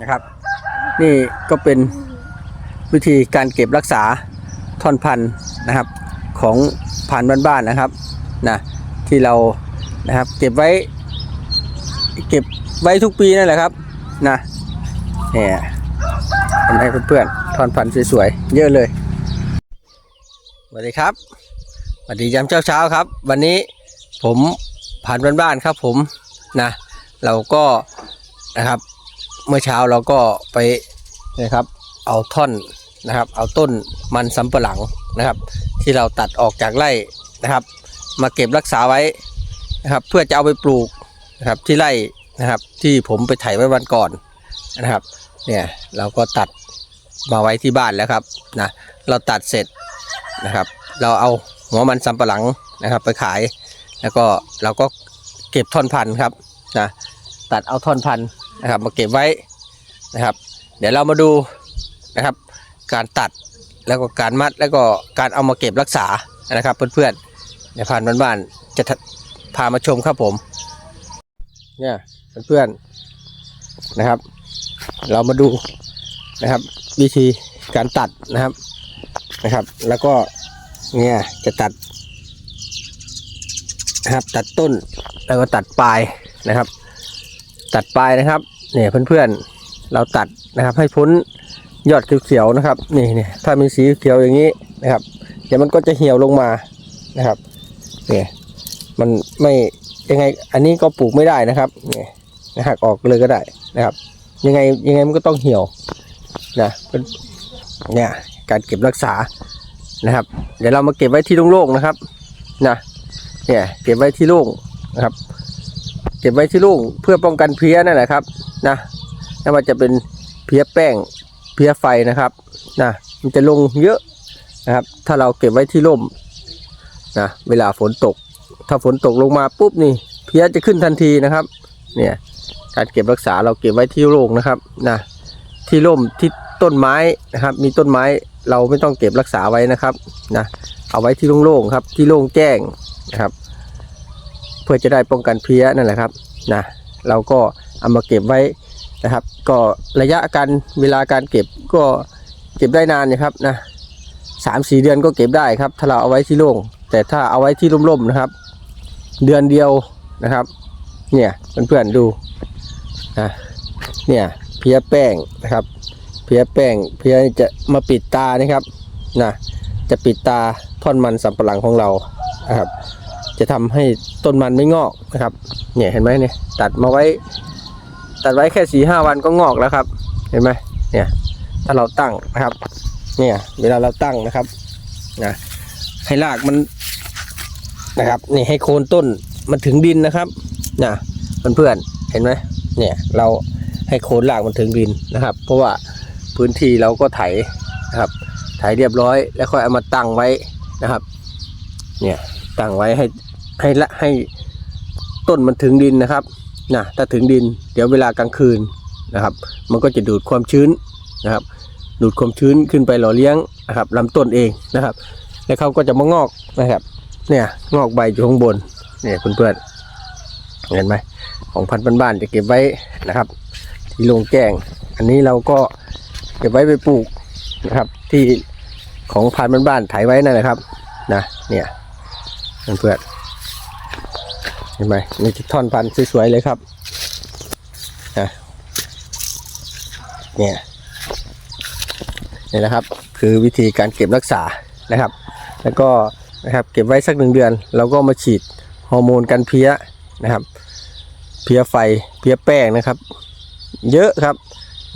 นะครับ นี่ก็เป็นวิธีการเก็บรักษาท่อนพันธุ์นะครับของพันธุ์บ้านๆนะครับนะที่เรานะครับเก็บไว้ เก็บไว้ทุกปีนั่นแหละครับนะเนี่ยเห็นไหมเพื่อนๆท่อนพันธุ์สวยๆเยอะเลยสวัสดีครับสวัสดียามเช้าๆครับ วันนี้ผมผ่านบ้านๆครับผมนะเราก็นะครับ เมื่อเช้าเราก็ไปนะครับเอาท่อนนะครับ เอาต้นมันสำปะหลังนะครับ ที่เราตัดออกจากไร่นะครับ มาเก็บรักษาไว้นะครับ เพื่อจะเอาไปปลูกนะครับที่ไร่นะครับที่ผมไปไถไว้วันก่อนนะครับเนี่ยเราก็ตัดมาไว้ที่บ้านแล้วครับนะเราตัดเสร็จนะครับ เราเอาหัวมันสำปะหลังนะครับ ไปขาย แล้วก็เราก็เก็บท่อนพันธุ์ครับนะตัดเอาท่อนพันธุ์ นะครับ มาเก็บไว้นะครับ เดี๋ยวเรามาดูนะครับ การตัดแล้วก็การมัดแล้วก็การเอามาเก็บรักษานะครับ เพื่อนๆในพันบ้านๆจะพามาชมครับผมเนี่ยเพื่อนๆนะครับ เรามาดูนะครับ วิธีการตัดนะครับนะครับ แล้วก็เนี่ยจะตัดนะครับ ตัดต้นแล้วก็ตัดปลายนะครับ ตัดปลายนะครับ เนี่ยเพื่อนๆเราตัดนะครับ ให้พ้นยอดเขียวๆนะครับนี่นี่ถ้ามีสีเขียวอย่างนี้นะครับเดี๋ยวมันก็จะเหี่ยวลงมานะครับเนี่ยมันไม่ยังไงอันนี้ก็ปลูกไม่ได้นะครับเนี่ยหักออกเลยก็ได้นะครับ ยังไงยังไงมันก็ต้องเหี่ยวนะเนเนี่ยการเก็บรักษานะครับ เดี๋ยวเรามาเก็บไว้ที่โล่งๆนะครับนะเนี่ยเก็บไว้ที่โล่งนะครับ เก็บไว้ที่โล่งเพื่อป้องกันเพี้ยนั่นแหละครับ นะไม่ว่าจะเป็นเพี้ยแป้งเพี้ยไฟนะครับนะมันจะลงเยอะนะครับ ถ้าเราเก็บไว้ที่ร่มนะเวลาฝนตก ถ้าฝนตกลงมาปุ๊บนี่ เพี้ยจะขึ้นทันทีนะครับ เนี่ยการเก็บรักษาเราเก็บไว้ที่โล่งนะครับนะที่ร่มที่ต้นไม้นะครับ มีต้นไม้เราไม่ต้องเก็บรักษาไว้นะครับนะเอาไว้ที่โล่งๆครับ ที่โล่งแจ้งนะครับ เพื่อจะได้ป้องกันเพี้ยนั่นแหละครับนะเราก็ เอามาเก็บไว้นะครับ ก็ระยะการเวลาการเก็บก็เก็บได้นานนะครับนะสามสี่เดือนก็เก็บได้ครับ ถ้าเราเอาไว้ที่โล่งแต่ถ้าเอาไว้ที่ร่มๆนะครับ เดือนเดียวนะครับ เนี่ยเพื่อนๆดูนะเนี่ยเพี้ยแป้งนะครับ เพี้ยแป้งเพี้ยจะมาปิดตานะครับนะจะปิดตาท่อนมันสำปะหลังของเรานะครับ จะทำให้ต้นมันไม่งอกนะครับ เนี่ยเห็นไหมเนี่ยตัดมาไว้ ตัดไว้แค่สี่ห้าวันก็งอกแล้วครับ เห็นไหมเนี่ย ถ้าเราตั้งนะครับ เนี่ย เวลาเราตั้งนะครับนะให้รากมันนะครับนี่ให้โคนต้นมันถึงดินนะครับนะเพื่อนๆเห็นไหมเนี่ยเราให้โคนรากมันถึงดินนะครับ เพราะว่าพื้นที่เราก็ไถนะครับไถเรียบร้อย แล้วค่อยเอามาตั้งไว้นะครับเนี่ยตั้งไว้ให้ให้ละให้ต้นมันถึงดินนะครับ นะถ้าถึงดินเดี๋ยวเวลากลางคืนนะครับ มันก็จะดูดความชื้นนะครับ ดูดความชื้นขึ้นไปหล่อเลี้ยงนะครับลำต้นเองนะครับ แล้วเขาก็จะมางอกนะครับเนี่ยงอกใบอยู่ข้างบนเนี่ยเพื่อนๆเห็นไหมของพันธุ์บ้านๆจะเก็บไว้นะครับ ที่โรงแจ้งอันนี้เราก็เก็บไว้ไปปลูกนะครับ ที่ของพันธุ์บ้านๆไถไว้นั่นแหละครับนะเนี่ยเพื่อนๆ ห็นไหมนี่ท่อนพันธุ์สวยๆเลยครับนะเนี่ยนี่นะครับ คือวิธีการเก็บรักษานะครับ แล้วก็นะครับเก็บไว้สักหนึ่งเดือนเราก็มาฉีดฮอร์โมนกันเพี้ยนะครับ เพี้ยไฟเพี้ยแป้งนะครับ เยอะครับ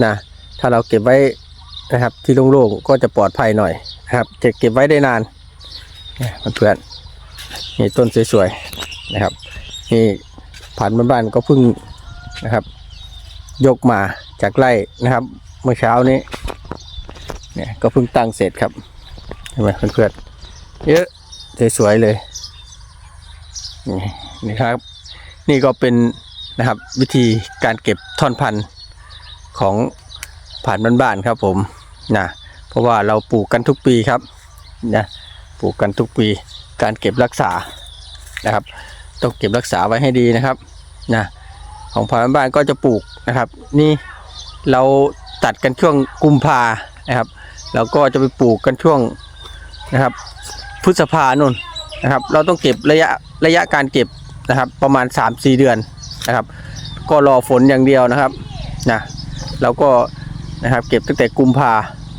นะถ้าเราเก็บไว้นะครับที่โล่งๆก็จะปลอดภัยหน่อยนะครับจะเก็บไว้ได้นานเนี่ยเพื่อนๆนี่ต้นสวยๆนะครับ นี่ผ่านบ้านๆก็เพิ่งนะครับ ยกมาจากไร่นะครับ เมื่อเช้านี้ เนี่ยก็เพิ่งตั้งเสร็จครับเห็นไหมเพื่อนๆเยอะสวยๆเลยนี่นี่ครับ นี่ก็เป็นนะครับวิธีการเก็บท่อนพันธุ์ของผ่านบ้านๆครับผมนะเพราะว่าเราปลูกกันทุกปีครับนะปลูกกันทุกปีการเก็บรักษานะครับ ต้องเก็บรักษาไว้ให้ดีนะครับนะของผ่านบ้านก็จะปลูกนะครับ นี่เราตัดกันช่วงกุมภานะครับแล้วก็จะไปปลูกกันช่วงนะครับ พฤษภานุ่นนะครับ เราต้องเก็บระยะระยะการเก็บนะครับ ประมาณ 3-4 เดือนนะครับ ก็รอฝนอย่างเดียวนะครับนะเราก็นะครับเก็บตั้งแต่กุมภา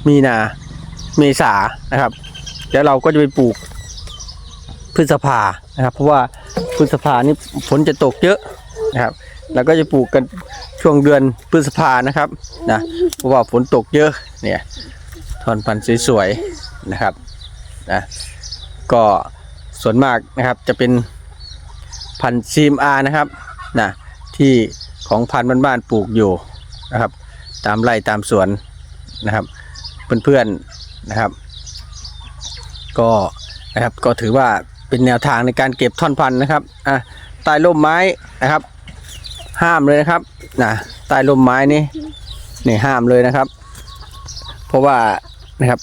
มีนาเมษานะครับ แล้วเราก็จะไปปลูกพฤษภานะครับ เพราะว่า พฤษภานี่ฝนจะตกเยอะนะครับ แล้วก็จะปลูกกันช่วงเดือนพฤษภานะครับนะเพราะว่าฝนตกเยอะเนี่ยทอนพันธุ์สวยๆนะครับนะก็ส่วนมากนะครับจะเป็นพันธุ์ซีมอานะครับนะที่ของพันธุ์บ้านๆปลูกอยู่นะครับ ตามไร่ตามสวนนะครับเพื่อนๆนะครับ ก็นะครับก็ถือว่า เป็นแนวทางในการเก็บท่อนพันธุ์นะครับอะใต้ร่มไม้นะครับ ห้ามเลยนะครับนะใต้ร่มไม้นี่นี่ห้ามเลยนะครับ เพราะว่านะครับ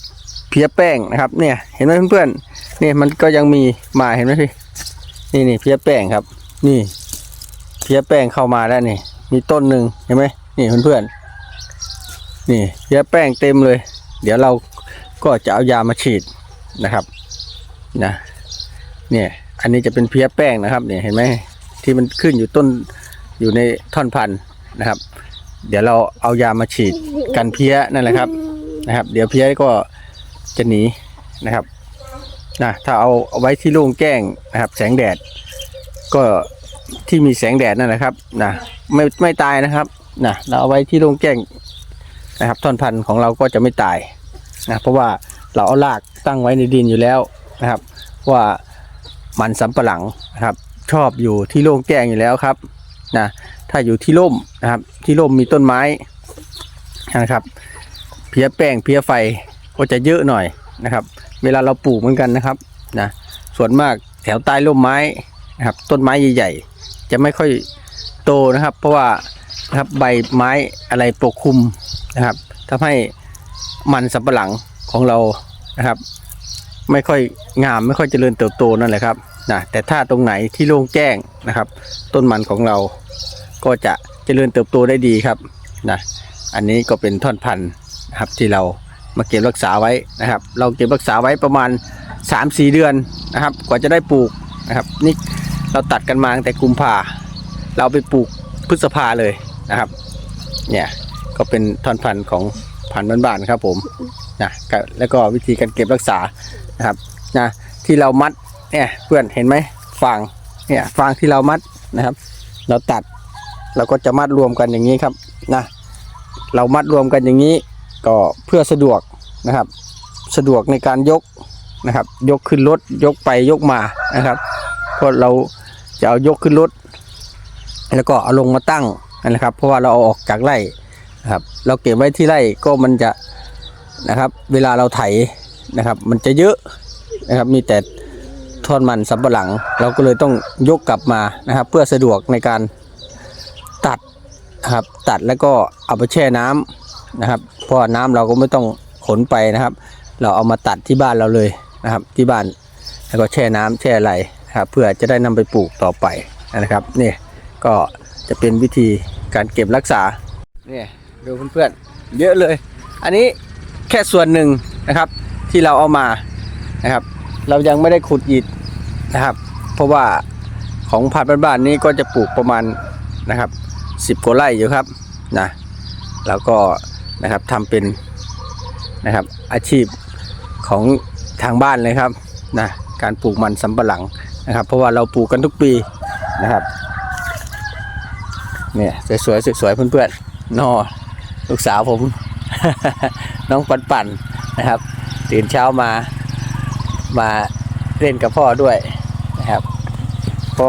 เพี้ยแป้งนะครับ เนี่ยเห็นไหมเพื่อนๆนี่มันก็ยังมีมาเห็นไหมพี่นี่นี่เพี้ยแป้งครับ นี่ เพี้ยแป้งเข้ามาแล้วนี่ มีต้นหนึ่งเห็นไหมนี่เพื่อนๆนี่เพี้ยแป้งเต็มเลย เดี๋ยวเราก็จะเอายามาฉีดนะครับนะ เนี่ย อันนี้จะเป็นเพี้ยแป้งนะครับ เนี่ยเห็นไหมที่มันขึ้นอยู่ต้นอยู่ในท่อนพันธุ์นะครับ เดี๋ยวเราเอายามาฉีดกันเพี้ยนั่นแหละครับนะครับ เดี๋ยวเพี้ยก็จะหนีนะครับนะถ้าเอาเอาไว้ที่โล่งแจ้งนะครับ แสงแดด ก็ที่มีแสงแดดนั่นแหละครับนะไม่ไม่ตายนะครับนะเราเอาไว้ที่โล่งแจ้งนะครับ ท่อนพันธุ์ของเราก็จะไม่ตายนะเพราะว่าเราเอารากตั้งไว้ในดินอยู่แล้วนะครับ ว่า มันสำปะหลังนะครับ ชอบอยู่ที่โล่งแจ้งอยู่แล้วครับนะถ้าอยู่ที่ร่มนะครับ ที่ร่มมีต้นไม้นะครับ เพี้ยแป้งเพี้ยไฟก็จะเยอะหน่อยนะครับ เวลาเราปลูกเหมือนกันนะครับนะส่วนมากแถวใต้ร่มไม้นะครับ ต้นไม้ใหญ่ ๆ จะไม่ค่อยโตนะครับ เพราะว่านะครับใบไม้อะไรปกคลุมนะครับทำให้มันสำปะหลังของเรานะครับ ไม่ค่อยงามไม่ค่อยเจริญเติบโตนั่นแหละครับนะแต่ถ้าตรงไหนที่โล่งแจ้งนะครับ ต้นมันของเราก็จะเจริญเติบโตได้ดีครับนะอันนี้ก็เป็นท่อนพันธุ์นะครับที่เรามาเก็บรักษาไว้นะครับ เราเก็บรักษาไว้ประมาณ 3-4 เดือนนะครับ กว่าจะได้ปลูกนะครับ นี่เราตัดกันมาตั้งแต่กุมภาเราไปปลูกพฤษภาเลยนะครับ เนี่ยก็เป็นท่อนพันธุ์ของพันธุ์บ้านๆครับผมนะแล้วก็วิธีการเก็บรักษา นะครับนะที่เรามัดเนี่ยเพื่อนเห็นไหมฟางเนี่ยฟางที่เรามัดนะครับ เราตัดเราก็จะมัดรวมกันอย่างนี้ครับนะเรามัดรวมกันอย่างนี้ก็เพื่อสะดวกนะครับ สะดวกในการยกนะครับ ยกขึ้นรถยกไปยกมานะครับเพราะเราจะเอายกขึ้นรถแล้วก็เอาลงมาตั้งนะครับ เพราะว่าเราเอาออกจากไร่นะครับ เราเก็บไว้ที่ไร่ก็มันจะนะครับ เวลาเราไถ นะครับ มันจะเยอะนะครับ มีแต่ทอนมันสำปะหลัง เราก็เลยต้องยกกลับมานะครับ เพื่อสะดวกในการตัดนะครับ ตัดแล้วก็เอาไปแช่น้ำนะครับ เพราะน้ำเราก็ไม่ต้องขนไปนะครับ เราเอามาตัดที่บ้านเราเลยนะครับ ที่บ้านแล้วก็แช่น้ำแช่อะไรนะครับ เพื่อจะได้นำไปปลูกต่อไปนะครับนี่ก็จะเป็นวิธีการเก็บรักษาเนี่ยดูเพื่อนๆเยอะเลย อันนี้แค่ส่วนหนึ่งนะครับ ที่เราเอามานะครับ เรายังไม่ได้ขุดอิฐนะครับ เพราะว่าของพันธุ์บ้านๆนี้ก็จะปลูกประมาณนะครับสิบกว่าไร่อยู่ครับนะแล้วก็นะครับทำเป็นนะครับอาชีพของทางบ้านเลยครับนะการปลูกมันสำปะหลังนะครับ เพราะว่าเราปลูกกันทุกปีนะครับเนี่ยสวยๆสวยๆเพื่อนๆนอลูกสาวผม น้องปันปันนะครับ ตื่นเช้ามามาเล่นกับพ่อด้วยนะครับพ่อ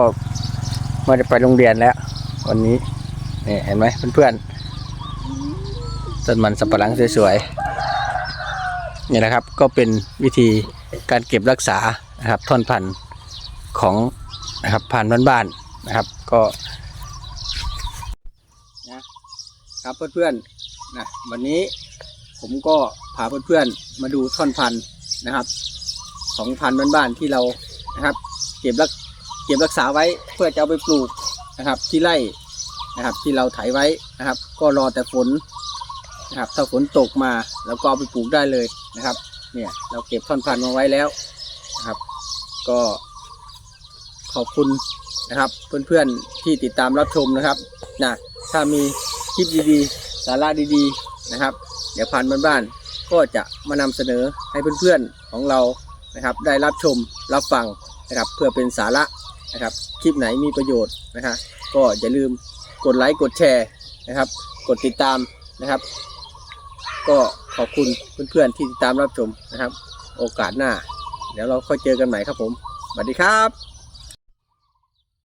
ไม่ได้ไปโรงเรียนแล้ว วันนี้นี่เห็นไหมเพื่อนๆต้นมันสับปะหลังสวยๆนี่นะครับก็เป็นวิธีการเก็บรักษานะครับท่อนพันธุ์ของนะครับพันธุ์บ้านๆนะครับก็นะครับเพื่อนๆนะวันนี้ผมก็ พาเพื่อนๆมาดูท่อนพันธุ์นะครับ ของพันธุ์บ้านๆที่เรานะครับ เก็บรักเก็บรักษาไว้เพื่อจะเอาไปปลูกนะครับ ที่ไร่นะครับ ที่เราไถไว้นะครับ ก็รอแต่ฝนนะครับ ถ้าฝนตกมาแล้วก็เอาไปปลูกได้เลยนะครับ เนี่ยเราเก็บท่อนพันธุ์มาไว้แล้วนะครับ ก็ขอบคุณนะครับ เพื่อนๆที่ติดตามรับชมนะครับนะถ้ามีคลิปดีๆ สาระดีๆนะครับ เดี๋ยวพันธุ์บ้านๆ ก็จะมานำเสนอให้เพื่อนๆของเรานะครับ ได้รับชมรับฟังนะครับ เพื่อเป็นสาระนะครับ คลิปไหนมีประโยชน์นะครับก็อย่าลืมกดไลค์กดแชร์นะครับ กดติดตามนะครับ ก็ขอบคุณเพื่อนๆที่ติดตามรับชมนะครับ โอกาสหน้า เดี๋ยวเราค่อยเจอกันใหม่ครับผมสวัสดีครับ